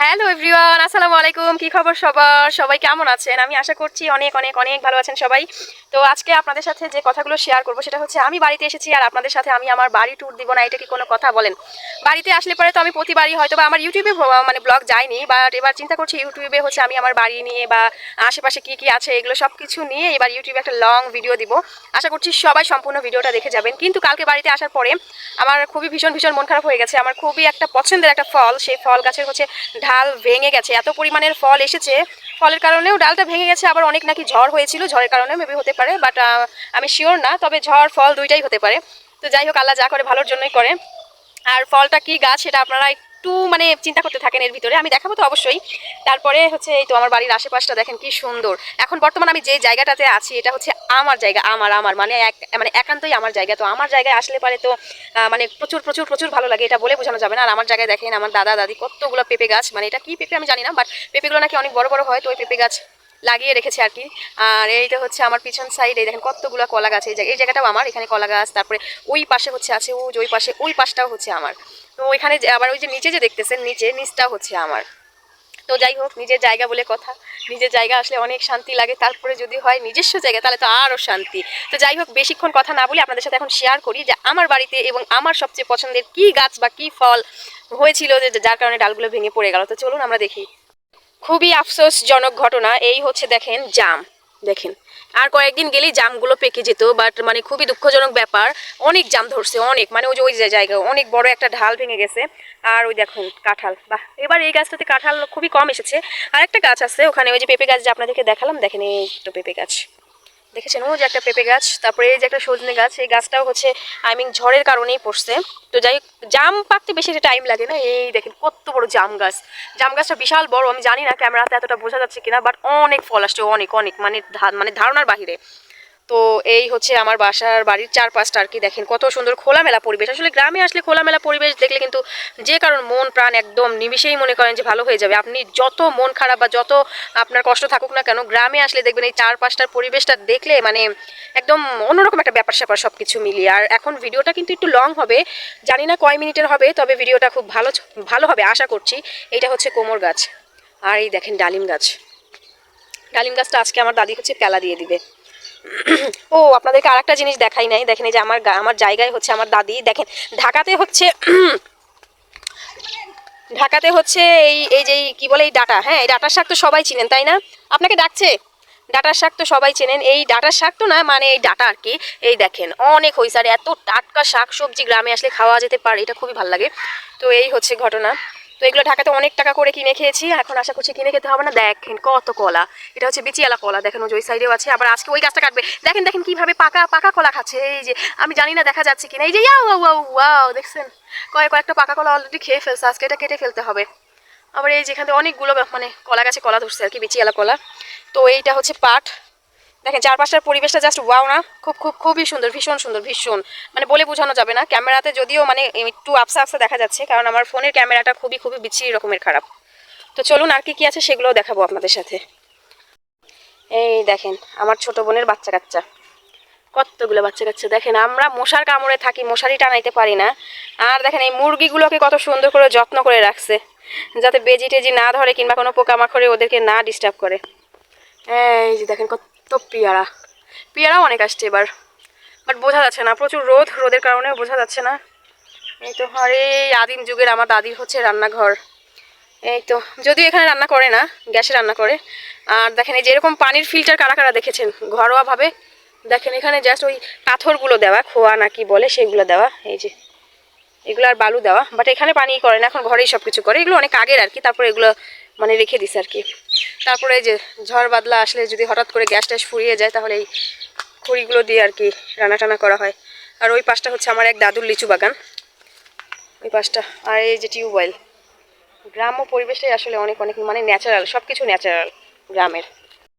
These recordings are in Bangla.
হ্যালো এভরিওয়ান, আসসালামু আলাইকুম। কি খবর সবার? সবাই কেমন আছেন? আমি আশা করছি অনেক অনেক অনেক ভালো আছেন সবাই। তো আজকে আপনাদের সাথে যে কথাগুলো শেয়ার করব সেটা হচ্ছে, আমি বাড়িতে এসেছি আর আপনাদের সাথে আমি আমার বাড়ি ট্যুর দিব না, এটা কি কোনো কথা বলেন? বাড়িতে আসলে পরে তো আমি প্রতিবারই হয়তো বা আমার ইউটিউবে মানে ব্লগ যায়নি বাট এবার চিন্তা করছি ইউটিউবে হচ্ছে আমি আমার বাড়ি নিয়ে বা আশেপাশে কি কি আছে, এগুলো সব কিছু নিয়ে এবার ইউটিউবে একটা লং ভিডিও দিব। আশা করছি সবাই সম্পূর্ণ ভিডিওটা দেখে যাবেন। কিন্তু কালকে বাড়িতে আসার পরে আমার খুবই ভীষণ ভীষণ মন খারাপ হয়ে গেছে। আমার খুবই একটা পছন্দের একটা ফল, সেই ফল গাছের হচ্ছে ঢাল ভেঙে গেছে। এত পরিমাণের ফল এসেছে। ফলের কারণেও ডালটা ভেঙে গেছে। আবার অনেক নাকি ঝড় হয়েছিল। ঝড়ের কারণে মেবি হতে পারে বাট আমি শিওর না। তবে ঝড়, ফল দুইটাই হতে পারে। তো যাই হোক, আল্লাহ যা করে ভালোর জন্যই করে। আর ফলটা কি গাছ, সেটা আপনারা একটু মানে চিন্তা করতে থাকেন এর ভিতরে। আমি দেখাবো তো অবশ্যই। তারপরে হচ্ছে এই তো আমার বাড়ির আশেপাশটা দেখেন কি সুন্দর। এখন বর্তমানে আমি যে জায়গাটাতে আছি, এটা হচ্ছে আমার জায়গা, আমার আমার। মানে এক মানে একান্তই আমার জায়গা। তো আমার জায়গায় আসলে পারে তো মানে প্রচুর প্রচুর প্রচুর ভালো লাগে, এটা বলে বোঝানো যাবে না। আর আমার জায়গায় দেখেন আমার দাদা, দাদি কতগুলো পেঁপে গাছ। মানে এটা কি পেঁপে আমি জানি না বাট পেঁপেগুলো নাকি অনেক বড় বড় হয়, তো ওই পেঁপে গাছ লাগিয়ে রেখেছে আর কি। আর এইটা হচ্ছে আমার পিছন সাইড এই দেখেন কতগুলো কলা গাছ। এই জায়গা, এই জায়গাটাও আমার, এখানে কলা গাছ। তারপরে ওই পাশে হচ্ছে আছে, ও ওই পাশে, ওই পাশটাও হচ্ছে আমার। তো ওইখানে আবার ওই যে নিচে যে দেখতেছেন, নিচে, নিচটা হচ্ছে আমার। তো যাই হোক, নিজের জায়গা বলে কথা। নিজের জায়গা আসলে অনেক শান্তি লাগে। তারপরে যদি হয় নিজস্ব জায়গা, তাহলে তো আরও শান্তি। তো যাই হোক, বেশিক্ষণ কথা না বলে আপনাদের সাথে এখন শেয়ার করি যে, আমার বাড়িতে এবং আমার সবচেয়ে পছন্দের কি গাছ বা কি ফল হয়েছিল যে, যার কারণে ডালগুলো ভেঙে পড়ে গেল। তো চলুন আমরা দেখি। খুবই আফসোসজনক ঘটনা। এই হচ্ছে দেখেন, জাম। দেখেন। আর কয়েকদিন গেলেই জামগুলো পেকে যেত বাট মানে খুবই দুঃখজনক ব্যাপার। অনেক জাম ধরছে, অনেক। মানে ওই যে ওই যে জায়গা অনেক বড় একটা ঢাল ভেঙে গেছে। আর ওই দেখুন, কাঁঠাল। বাহ! এবার এই গাছটাতে কাঁঠাল খুবই কম এসেছে। আর একটা গাছ আছে, ওখানে ওই যে পেঁপে গাছ যে আপনাদেরকে দেখালাম, দেখেন এই তো পেঁপে গাছ। দেখেছেন? ও যে একটা পেঁপে গাছ, তারপরে এই যে একটা সজনে গাছ, এই গাছটাও হচ্ছে আই মিন ঝড়ের কারণেই পড়ছে। তো যাই জাম পাকতে বেশি একটা টাইম লাগে না। এই দেখেন, কত বড় জাম গাছ। জাম গাছটা বিশাল বড়, আমি জানি না ক্যামেরাতে এতটা বোঝা যাচ্ছে কিনা বাট অনেক ফল আসছে, অনেক অনেক মানে মানে ধারণার বাহিরে। তো এই হচ্ছে আমার বাসার বাড়ির চারপাশটা আর কি দেখেন, কত সুন্দর খোলামেলা পরিবেশ। আসলে গ্রামে আসলে খোলামেলা পরিবেশ দেখলে কিন্তু যে কারণ মন, প্রাণ একদম নিমিষেই মনে করেন যে ভালো হয়ে যাবে। আপনি যত মন খারাপ বা যত আপনার কষ্ট থাকুক না কেন, গ্রামে আসলে দেখবেন এই চারপাশটার পরিবেশটা দেখলে মানে একদম অন্যরকম একটা ব্যাপার স্যাপার সব কিছু মিলিয়ে। আর এখন ভিডিওটা কিন্তু একটু লং হবে, জানি না কয় মিনিটের হবে, তবে ভিডিওটা খুব ভালো ভালো হবে আশা করছি। এটা হচ্ছে কোমর গাছ। আর এই দেখেন ডালিম গাছ। ডালিম গাছটা আজকে আমার দাদি হচ্ছে পেলা দিয়ে দিবে। ও, আপনাদেরকে আরেকটা জিনিস দেখাই নাই। দেখেন এই যে আমার আমার জায়গায় হচ্ছে আমার দাদি। দেখেন, ঢাকাতে হচ্ছে ঢাকাতে হচ্ছে এই এই যে কি বলে এই ডাটা? হ্যাঁ এই ডাটার শাক তো সবাই চিনেন, তাই না? আপনাকে ডাকছে? ডাটার শাক তো সবাই চেনেন। এই ডাটার শাক তো না মানে এই ডাটা আর কি। এই দেখেন, অনেক হয়েছে আর এত টাটকা শাক সবজি গ্রামে আসলে খাওয়া যেতে পারে, এটা খুবই ভালো লাগে। তো এই হচ্ছে ঘটনা। তো এগুলো ঢাকাতে অনেক টাকা করে কিনে খেয়েছি, এখন আশা করছি কিনে খেতে হবে না। দেখেন কত কলা। এটা হচ্ছে বিচিয়ালা কলা, দেখেন ওই সাইডেও আছে, আবার আজকে ওই গাছটা কাটবে। দেখেন দেখেন কীভাবে পাকা পাকা কলা খাচ্ছে। এই যে, আমি জানি না দেখা যাচ্ছে কিনা। এই যে, ইয়াও, ওয়াও ওয়াও দেখছেন? কয়েক কয়েকটা পাকা কলা অলরেডি খেয়ে ফেলছে। আজকে এটা কেটে ফেলতে হবে। আবার এই যেখানে অনেকগুলো মানে কলা গাছে কলা ধরছে আর কি, বিচিয়ালা কলা। তো এইটা হচ্ছে পাট। দেখেন, চারপাশের পরিবেশটা জাস্ট ওয়াও না? খুব খুব, খুবই সুন্দর, ভীষণ সুন্দর, ভীষণ। মানে বলে বোঝানো যাবে না। ক্যামেরাতে যদিও মানে একটু আপসা আপসা দেখা যাচ্ছে, কারণ আমার ফোনের ক্যামেরাটা খুবই খুবই বিচ্ছিরি রকমের খারাপ। তো চলুন আর কি কি আছে সেগুলোও দেখাবো আপনাদের সাথে। এই দেখেন, আমার ছোট বোনের বাচ্চা কাচ্চা। কতগুলো বাচ্চা কাচ্চা। দেখেন, আমরা মশার কামড়ে থাকি, মশারি টানাইতে পারি না। আর দেখেন, এই মুরগিগুলোকে কত সুন্দর করে যত্ন করে রাখছে, যাতে বেজি টেজি না ধরে কিংবা কোনো পোকামাকড়ে ওদেরকে না ডিস্টার্ব করে। এই যে দেখেন, কত পেয়ারা। পেয়ারাও অনেক আসছে এবার। বাট বোঝা যাচ্ছে না, প্রচুর রোদ, রোদের কারণেও বোঝা যাচ্ছে না। এই তো, আর এই আদিম যুগের আমার দাদির হচ্ছে রান্নাঘর। এই তো, যদিও এখানে রান্না করে না, গ্যাসে রান্না করে। আর দেখেন, এই যে এরকম পানির ফিল্টার কারা কারা দেখেছেন? ঘরোয়াভাবে। দেখেন, এখানে জাস্ট ওই পাথরগুলো দেওয়া, খোয়া না কি বলে, সেগুলো দেওয়া, এই যে। এগুলো আর বালু দেওয়া বাট এখানে পানি করে না, এখন ঘরেই সব কিছু করে। এগুলো অনেক আগের আর কি, তারপরে এগুলো মানে রেখে দিছে আর কি। তারপরে যে ঝড় বাদলা আসলে যদি হঠাৎ করে গ্যাস ট্যাস ফুরিয়ে যায়, তাহলে এই খড়িগুলো দিয়ে আর কি রান্না টানা করা হয়। আর ওই পাশটা হচ্ছে আমার এক দাদুর লিচু বাগান। ওই পাশটা। আর এই যে টিউবওয়েল। গ্রাম্য পরিবেশটাই আসলে অনেক অনেক মানে ন্যাচারাল সব কিছু ন্যাচারাল গ্রামের।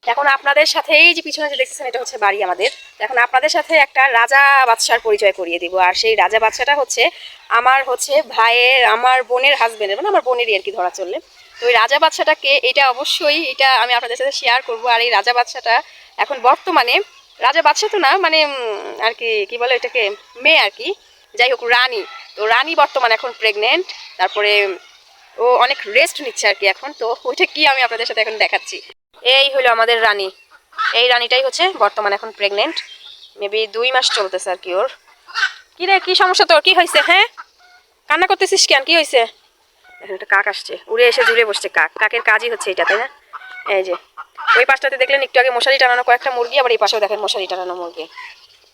এখন আপনাদের সাথে এই যে পিছনে যে দেখতেছেন, এটা হচ্ছে বাড়ি আমাদের। এখন আপনাদের সাথে একটা রাজা বাদশার পরিচয় করিয়ে দিব। আর সেই রাজা বাদশাটা হচ্ছে আমার হচ্ছে ভাইয়ের, আমার বোনের হাজবেন্ডের মানে আমার বোনেরই আর কি ধরা চললে। তো ওই রাজা বাদশাটাকে এটা অবশ্যই, এটা আমি আপনাদের সাথে শেয়ার করব। আর এই রাজা বাদশাটা এখন বর্তমানে, রাজা বাদশা তো না মানে আর কি কি বলে এটাকে, মেয়ে আর কি। যাই হোক, রানী। তো রানী বর্তমানে এখন প্রেগনেন্ট তারপরে ও অনেক রেস্ট নিচ্ছে আর কি এখন। তো ওইটা কি আমি আপনাদের সাথে এখন দেখাচ্ছি। এই হলো আমাদের রানী। এই রানীটাই হচ্ছে বর্তমানে এখন প্রেগনেন্ট মেবি দুই মাস চলতেছে আর কি ওর। কি রে, কি সমস্যা তোর? কি হয়েছে হ্যাঁ? কান্না করতেছিস কেন? কি হয়েছে? এখন একটা কাক আসছে। উড়ে এসে জুড়ে বসছে কাক। কাকের কাজই হচ্ছে এটা, তাই না? এই যে, ওই পাশটাতে দেখলেন একটু আগে মশারি টানানো কয়েকটা মুরগি, আবার এই পাশেও দেখেন মশারি টানানো মুরগি।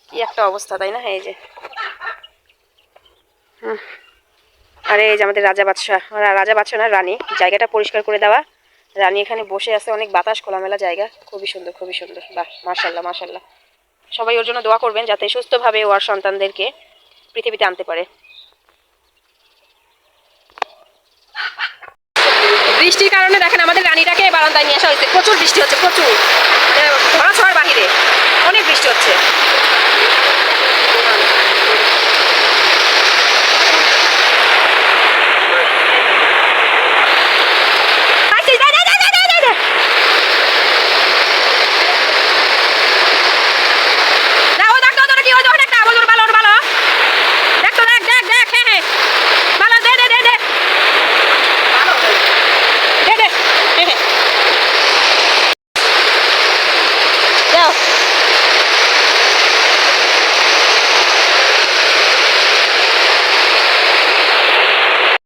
কি একটা অবস্থা, তাই না? এই যে। হুম। আরে, এই যে আমাদের রাজা বাদশাহ। রাজা বাদশাহ না, রানী। জায়গাটা পরিষ্কার করে দেওয়া। রানী এখানে বসে আছে, অনেক বাতাস, খোলামেলা জায়গা। খুবই সুন্দর খুবই সুন্দর। বাহ মাশাল্লাহ মাশাল্লাহ সবাই ওর জন্য দোয়া করবেন, যাতে সুস্থভাবে ওর সন্তানদেরকে পৃথিবীতে আনতে পারে। বৃষ্টির কারণে দেখেন আমাদের রানীটাকে বারান্দায় নিয়ে আসা হয়েছে। প্রচুর বৃষ্টি হচ্ছে, প্রচুর। ধরা ছোঁয়ার বাহিরে। অনেক বৃষ্টি হচ্ছে।